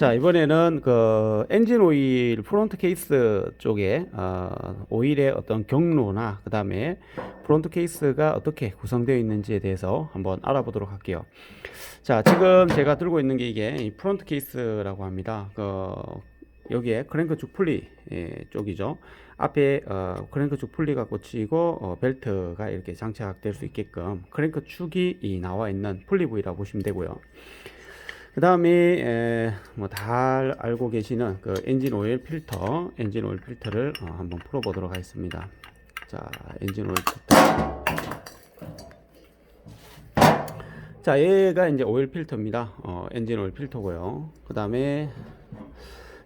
자 이번에는 그 엔진 오일 프론트 케이스 쪽에 어, 오일의 어떤 경로나 그 다음에 프론트 케이스가 어떻게 구성되어 있는지에 대해서 한번 알아보도록 할게요. 자 지금 제가 들고 있는 게 이게 이 프론트 케이스라고 합니다. 그 여기에 크랭크 죽풀리 예, 쪽이죠. 앞에 어, 크랭크 죽풀리가 꽂히고 어, 벨트가 이렇게 장착될 수 있게끔 크랭크 축이 이 나와 있는 풀리 부위라고 보시면 되고요. 그 다음에 뭐 다 알고 계시는 그 엔진 오일 필터, 엔진 오일 필터를 어, 한번 풀어 보도록 하겠습니다. 자, 엔진 오일 필터. 자, 얘가 이제 오일 필터입니다. 어, 엔진 오일 필터고요. 그 다음에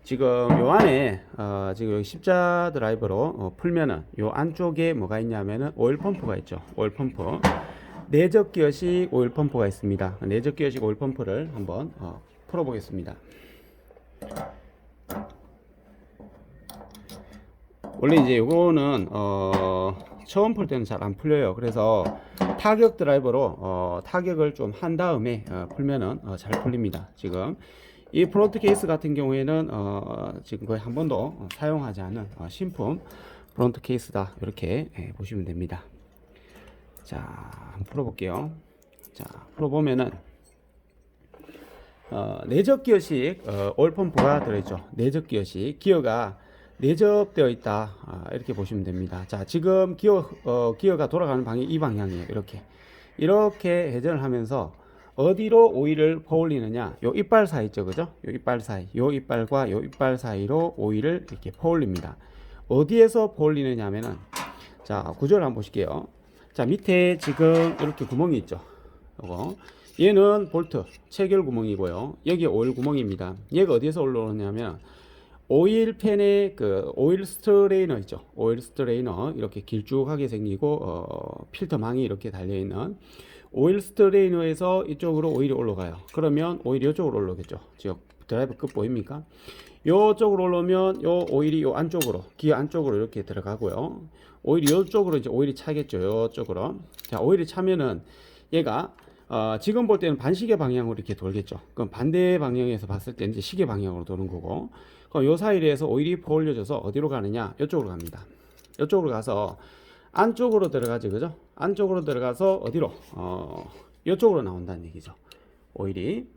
지금 요 안에 어, 지금 여기 십자 드라이버로 어, 풀면은 요 안쪽에 뭐가 있냐면은 오일 펌프가 있죠. 오일 펌프. 내적 기어식 오일 펌프가 있습니다. 내적 기어식 오일 펌프를 한번 어, 풀어 보겠습니다. 원래 이제 요거는 어, 처음 풀 때는 잘 안 풀려요. 그래서 타격 드라이버로 어, 타격을 좀 한 다음에 어, 풀면은 어, 잘 풀립니다. 지금 이 프론트 케이스 같은 경우에는 어, 지금 거의 한 번도 어, 사용하지 않은 어, 신품 프론트 케이스다 이렇게 예, 보시면 됩니다. 자, 풀어볼게요. 자, 풀어보면은 어, 내적 기어식 어, 올 펌프가 들어있죠. 내적 기어식 기어가 내접되어 있다 아, 이렇게 보시면 됩니다. 자, 지금 기어 어, 기어가 돌아가는 방이 이 방향이에요. 이렇게 이렇게 회전을 하면서 어디로 오일을 퍼올리느냐? 요 이빨 사이 있죠, 그죠? 요 이빨 사이, 요 이빨과 요 이빨 사이로 오일을 이렇게 퍼올립니다. 어디에서 퍼올리느냐면은 자 구조를 한번 보실게요. 자 밑에 지금 이렇게 구멍이 있죠? 요거. 얘는 볼트 체결 구멍이고요. 여기 오일 구멍입니다. 얘가 어디에서 올라오냐면 오일 팬에 그 오일 스트레이너 있죠? 오일 스트레이너. 이렇게 길쭉하게 생기고 어, 필터망이 이렇게 달려 있는 오일 스트레이너에서 이쪽으로 오일이 올라가요. 그러면 오일이 이쪽으로 올라오겠죠. 지금 드라이브 끝 보입니까? 요쪽으로 올라오면 요 오일이 요 안쪽으로 기어 안쪽으로 이렇게 들어가고요. 오일이 요쪽으로 이제 오일이 차겠죠 요쪽으로. 자 오일이 차면은 얘가 어, 지금 볼 때는 반시계 방향으로 이렇게 돌겠죠. 그럼 반대 방향에서 봤을 때 이제 시계 방향으로 도는 거고. 그럼 요 사이에서 오일이 퍼올려져서 어디로 가느냐? 요쪽으로 갑니다. 요쪽으로 가서 안쪽으로 들어가죠 그죠? 안쪽으로 들어가서 어디로? 어 요쪽으로 나온다는 얘기죠. 오일이.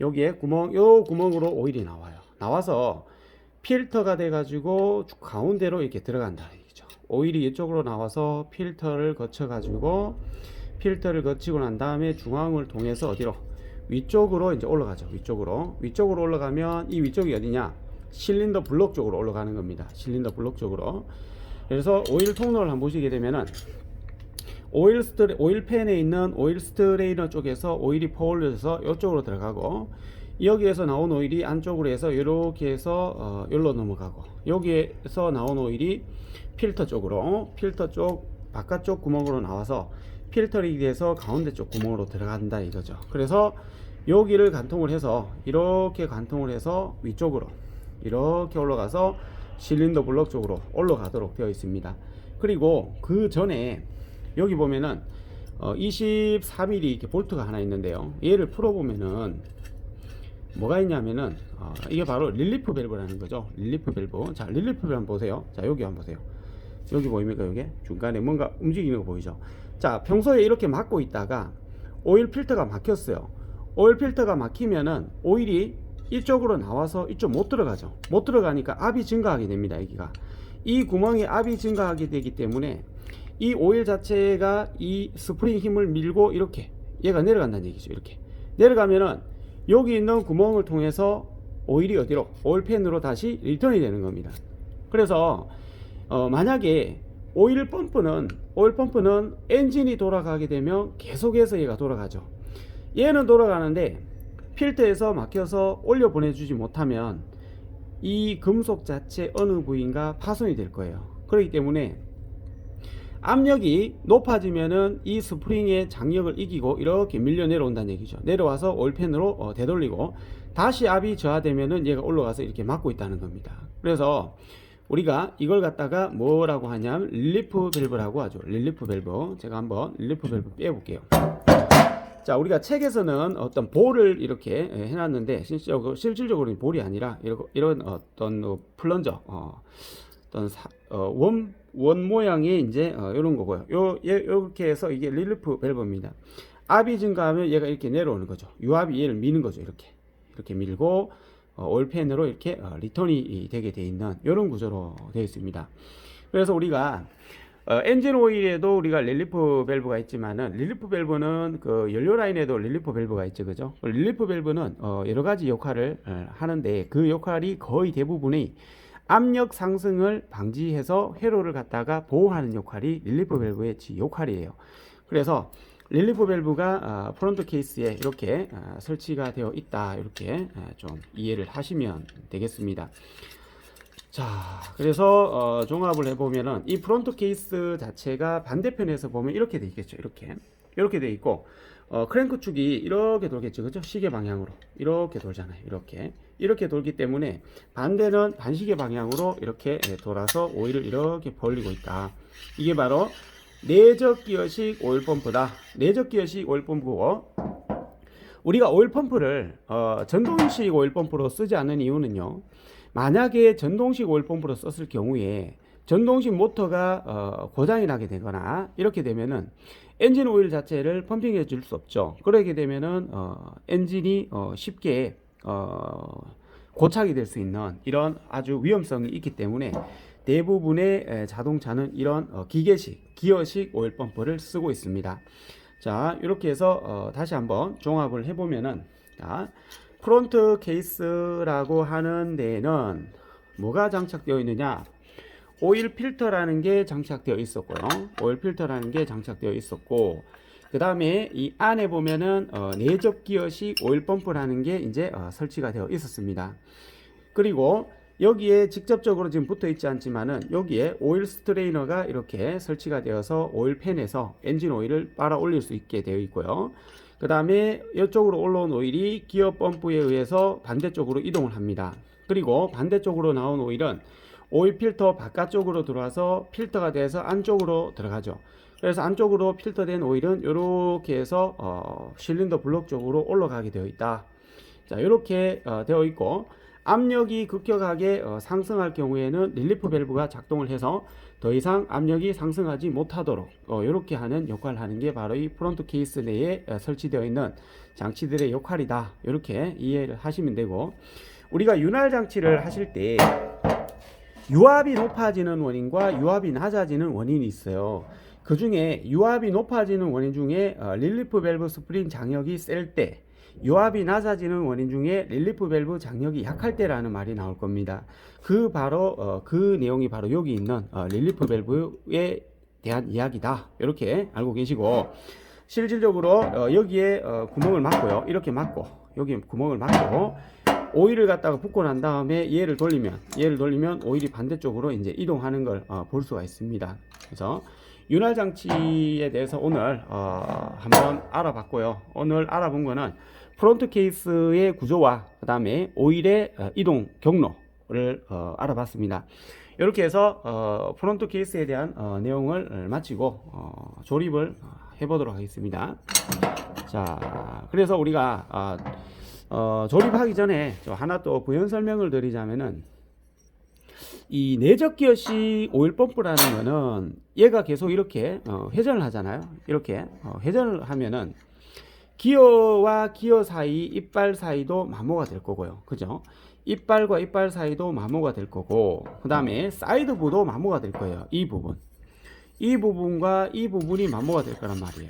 여기에 구멍 요 구멍으로 오일이 나와요. 나와서 필터가 돼 가지고 가운데로 이렇게 들어간다 얘기죠. 오일이 이쪽으로 나와서 필터를 거쳐 가지고 필터를 거치고 난 다음에 중앙을 통해서 어디로? 위쪽으로 이제 올라가죠 위쪽으로. 위쪽으로 올라가면 이 위쪽이 어디냐? 실린더 블록 쪽으로 올라가는 겁니다. 실린더 블록 쪽으로 그래서 오일 통로를 한번 보시게 되면은 오일 스트레 오일 팬에 있는 오일 스트레이너 쪽에서 오일이 퍼올려져서 이쪽으로 들어가고 여기에서 나온 오일이 안쪽으로 해서 이렇게 해서 어, 여기로 넘어가고 여기에서 나온 오일이 필터 쪽으로 필터 쪽 바깥쪽 구멍으로 나와서 필터링이 돼서 가운데 쪽 구멍으로 들어간다 이거죠. 그래서 여기를 관통을 해서 이렇게 관통을 해서 위쪽으로 이렇게 올라가서 실린더 블럭 쪽으로 올라가도록 되어 있습니다. 그리고 그 전에 여기 보면은 어, 23mm 이렇게 볼트가 하나 있는데요. 얘를 풀어보면은 뭐가 있냐면은 어, 이게 바로 릴리프 밸브라는 거죠. 릴리프 밸브. 자 릴리프 밸브 한번 보세요. 자 여기 한번 보세요. 여기 보입니까 여기? 중간에 뭔가 움직이는 거 보이죠? 자 평소에 이렇게 막고 있다가 오일 필터가 막혔어요. 오일 필터가 막히면은 오일이 이쪽으로 나와서 이쪽 못 들어가죠. 못 들어가니까 압이 증가하게 됩니다 여기가. 이 구멍에 압이 증가하게 되기 때문에 이 오일 자체가 이 스프링 힘을 밀고 이렇게 얘가 내려간다는 얘기죠 이렇게. 내려가면은 여기 있는 구멍을 통해서 오일이 어디로? 오일팬으로 다시 리턴이 되는 겁니다. 그래서 어, 만약에 오일 펌프는 오일 펌프는 엔진이 돌아가게 되면 계속해서 얘가 돌아가죠. 얘는 돌아가는데 필터에서 막혀서 올려 보내주지 못하면 이 금속 자체 어느 부위인가 파손이 될 거예요 그렇기 때문에 압력이 높아지면은 이 스프링의 장력을 이기고 이렇게 밀려 내려온다는 얘기죠. 내려와서 올펜으로 어, 되돌리고 다시 압이 저하되면은 얘가 올라가서 이렇게 막고 있다는 겁니다. 그래서 우리가 이걸 갖다가 뭐라고 하냐면 릴리프 밸브라고 하죠. 릴리프 밸브. 제가 한번 릴리프 밸브 빼볼게요. 자, 우리가 책에서는 어떤 볼을 이렇게 예, 해놨는데 실질적으로 실질적으로는 볼이 아니라 이런, 어떤 어, 플런저, 어, 어떤 사, 어, 원, 원 모양의 이제 어, 이런 거고요. 요, 예, 이렇게 해서 이게 릴리프 밸브입니다. 압이 증가하면 얘가 이렇게 내려오는 거죠. 유압이 얘를 미는 거죠. 이렇게 이렇게 밀고 어, 올펜으로 이렇게 어, 리턴이 되게 돼 있는 이런 구조로 되어 있습니다. 그래서 우리가 어, 엔진 오일에도 우리가 릴리프 밸브가 있지만은 릴리프 밸브는 그 연료 라인에도 릴리프 밸브가 있죠, 그죠? 그 릴리프 밸브는 어, 여러 가지 역할을 어, 하는데 그 역할이 거의 대부분이 압력 상승을 방지해서 회로를 갖다가 보호하는 역할이 릴리프 밸브의 지 역할이에요. 그래서 릴리프 밸브가 어, 프론트 케이스에 이렇게 어, 설치가 되어 있다 이렇게 어, 좀 이해를 하시면 되겠습니다. 자, 그래서 어, 종합을 해보면은 이 프론트 케이스 자체가 반대편에서 보면 이렇게 돼 있겠죠. 이렇게 이렇게 돼 있고 어, 크랭크 축이 이렇게 돌겠죠, 그죠? 시계 방향으로 이렇게 돌잖아요. 이렇게 이렇게 돌기 때문에 반대는 반시계 방향으로 이렇게 예, 돌아서 오일을 이렇게 벌리고 있다. 이게 바로 내적 기어식 오일 펌프다. 내적 기어식 오일 펌프고 우리가 오일 펌프를 어, 전동식 오일 펌프로 쓰지 않는 이유는요. 만약에 전동식 오일 펌프로 썼을 경우에 전동식 모터가 어, 고장이 나게 되거나 이렇게 되면은 엔진 오일 자체를 펌핑해 줄 수 없죠. 그러게 되면은 어, 엔진이 어, 쉽게 어, 고착이 될 수 있는 이런 아주 위험성이 있기 때문에 대부분의 에, 자동차는 이런 어, 기계식, 기어식 오일 펌프를 쓰고 있습니다. 자, 이렇게 해서 어, 다시 한번 종합을 해보면은 자, 프론트 케이스라고 하는 데에는 뭐가 장착되어 있느냐? 오일 필터라는 게 장착되어 있었고요. 오일 필터라는 게 장착되어 있었고, 그 다음에 이 안에 보면은 어, 내적 기어식 오일 펌프라는 게 이제 어, 설치가 되어 있었습니다. 그리고 여기에 직접적으로 지금 붙어 있지 않지만은 여기에 오일 스트레이너가 이렇게 설치가 되어서 오일 팬에서 엔진 오일을 빨아 올릴 수 있게 되어 있고요. 그 다음에 이쪽으로 올라온 오일이 기어 펌프에 의해서 반대쪽으로 이동을 합니다. 그리고 반대쪽으로 나온 오일은 오일 필터 바깥쪽으로 들어와서 필터가 돼서 안쪽으로 들어가죠. 그래서 안쪽으로 필터된 오일은 이렇게 해서 어, 실린더 블록 쪽으로 올라가게 되어 있다. 자, 이렇게 어, 되어 있고 압력이 급격하게 어, 상승할 경우에는 릴리프 밸브가 작동을 해서 더 이상 압력이 상승하지 못하도록 어, 이렇게 하는 역할을 하는 게 바로 이 프론트 케이스 내에 어, 설치되어 있는 장치들의 역할이다. 이렇게 이해를 하시면 되고 우리가 윤활 장치를 하실 때 유압이 높아지는 원인과 유압이 낮아지는 원인이 있어요. 그 중에 유압이 높아지는 원인 중에 어, 릴리프 밸브 스프링 장력이 셀 때, 유압이 낮아지는 원인 중에 릴리프 밸브 장력이 약할 때라는 말이 나올 겁니다. 그 바로 어, 그 내용이 바로 여기 있는 어, 릴리프 밸브에 대한 이야기다. 이렇게 알고 계시고 실질적으로 어, 여기에 어, 구멍을 막고요. 이렇게 막고 여기 구멍을 막고 오일을 갖다가 붓고 난 다음에 얘를 돌리면 얘를 돌리면 오일이 반대쪽으로 이제 이동하는 걸볼 수가 있습니다. 그래서 윤활 장치에 대해서 오늘 어, 한번 알아봤고요. 오늘 알아본 거는 프론트 케이스의 구조와 그 다음에 오일의 어, 이동 경로를 어, 알아봤습니다. 이렇게 해서 어, 프론트 케이스에 대한 어, 내용을 마치고 어, 조립을 해보도록 하겠습니다. 자, 그래서 우리가 어, 어, 조립하기 전에 저 하나 또 부연 설명을 드리자면은 이 내적 기어식 오일 펌프라는 거는 얘가 계속 이렇게 어, 회전을 하잖아요. 이렇게 어, 회전을 하면은 기어와 기어 사이, 이빨 사이도 마모가 될 거고요. 그죠? 이빨과 이빨 사이도 마모가 될 거고, 그 다음에 사이드부도 마모가 될 거예요. 이 부분. 이 부분과 이 부분이 마모가 될 거란 말이에요.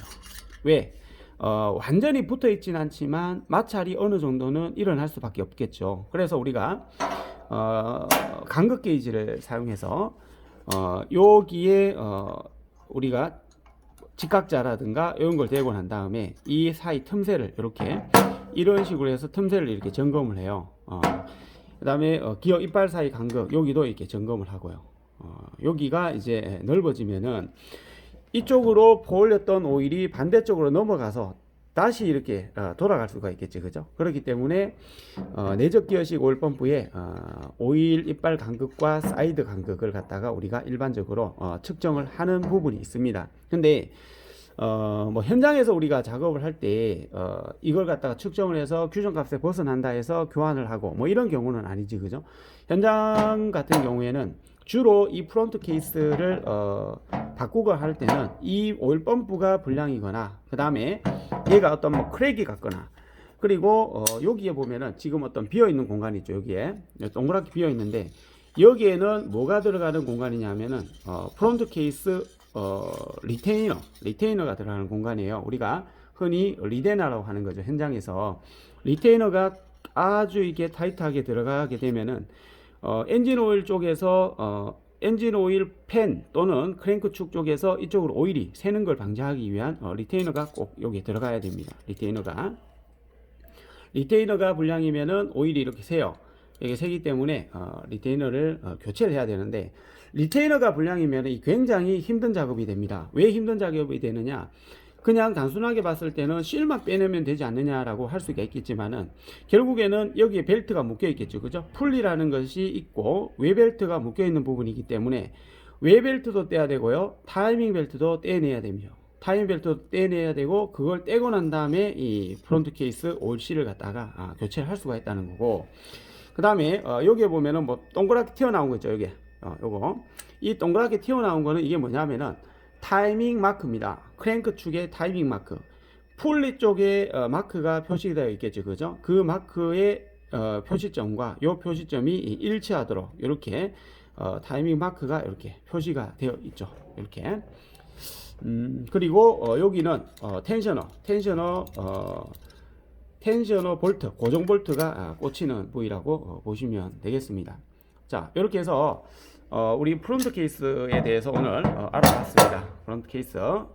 왜? 어, 완전히 붙어 있진 않지만 마찰이 어느 정도는 일어날 수밖에 없겠죠. 그래서 우리가 어, 간극 게이지를 사용해서 어, 여기에 어, 우리가 직각자라든가 이런 걸 대고 난 다음에 이 사이 틈새를 이렇게 이런 식으로 해서 틈새를 이렇게 점검을 해요. 어, 그 다음에 어, 기어 이빨 사이 간극 여기도 이렇게 점검을 하고요. 어, 여기가 이제 넓어지면은 이쪽으로 보올렸던 오일이 반대쪽으로 넘어가서 다시 이렇게 어, 돌아갈 수가 있겠죠, 그죠? 그렇기 때문에 어, 내적 기어식 오일 펌프의 어, 오일 이빨 간극과 사이드 간극을 갖다가 우리가 일반적으로 어, 측정을 하는 부분이 있습니다. 근데 어, 뭐 현장에서 우리가 작업을 할 때 어, 이걸 갖다가 측정을 해서 규정값에 벗어난다 해서 교환을 하고 뭐 이런 경우는 아니지 그죠? 현장 같은 경우에는 주로 이 프론트 케이스를 어, 바꾸고 할 때는 이 오일 펌프가 불량이거나 그 다음에 얘가 어떤 뭐 크랙이 같거나 그리고 어, 여기에 보면은 지금 어떤 비어 있는 공간이 있죠. 여기에. 동그랗게 비어 있는데 여기에는 뭐가 들어가는 공간이냐면은 어, 프론트 케이스 어, 리테이너 리테이너가 들어가는 공간이에요. 우리가 흔히 리데나라고 하는 거죠 현장에서. 리테이너가 아주 이게 타이트하게 들어가게 되면은 어, 엔진 오일 쪽에서 어, 엔진 오일 팬 또는 크랭크 축 쪽에서 이쪽으로 오일이 새는 걸 방지하기 위한 어, 리테이너가 꼭 여기 들어가야 됩니다. 리테이너가 리테이너가 불량이면은 오일이 이렇게 새요. 이게 새기 때문에 어, 리테이너를 어, 교체를 해야 되는데 리테이너가 불량이면 이 굉장히 힘든 작업이 됩니다. 왜 힘든 작업이 되느냐? 그냥 단순하게 봤을 때는 실만 빼내면 되지 않느냐라고 할 수가 있겠지만은 결국에는 여기에 벨트가 묶여 있겠죠. 그죠? 풀리라는 것이 있고 외벨트가 묶여 있는 부분이기 때문에 외벨트도 떼야 되고요. 타이밍 벨트도 떼내야 됩니다. 타이밍 벨트도 떼내야 되고 그걸 떼고 난 다음에 이 프론트 케이스 올실을 갖다가 아, 교체를 할 수가 있다는 거고 그 다음에 어, 여기에 보면은 뭐 동그랗게 튀어나온 거 있죠. 여기 어, 요거 이 동그랗게 튀어나온 거는 이게 뭐냐면은 타이밍 마크입니다. 크랭크 축의 타이밍 마크. 풀리 쪽에 어, 마크가 표시되어 있겠죠. 그죠? 그 마크의 어, 표시점과 요 표시점이 일치하도록 이렇게 어, 타이밍 마크가 이렇게 표시가 되어 있죠. 이렇게. 음, 그리고 어, 여기는 어, 텐셔너, 텐셔너, 어, 텐셔너 볼트, 고정 볼트가 아, 꽂히는 부위라고 어, 보시면 되겠습니다. 자, 이렇게 해서 어, 우리 프론트 케이스에 대해서 오늘 어, 알아봤습니다. 프론트 케이스. 어,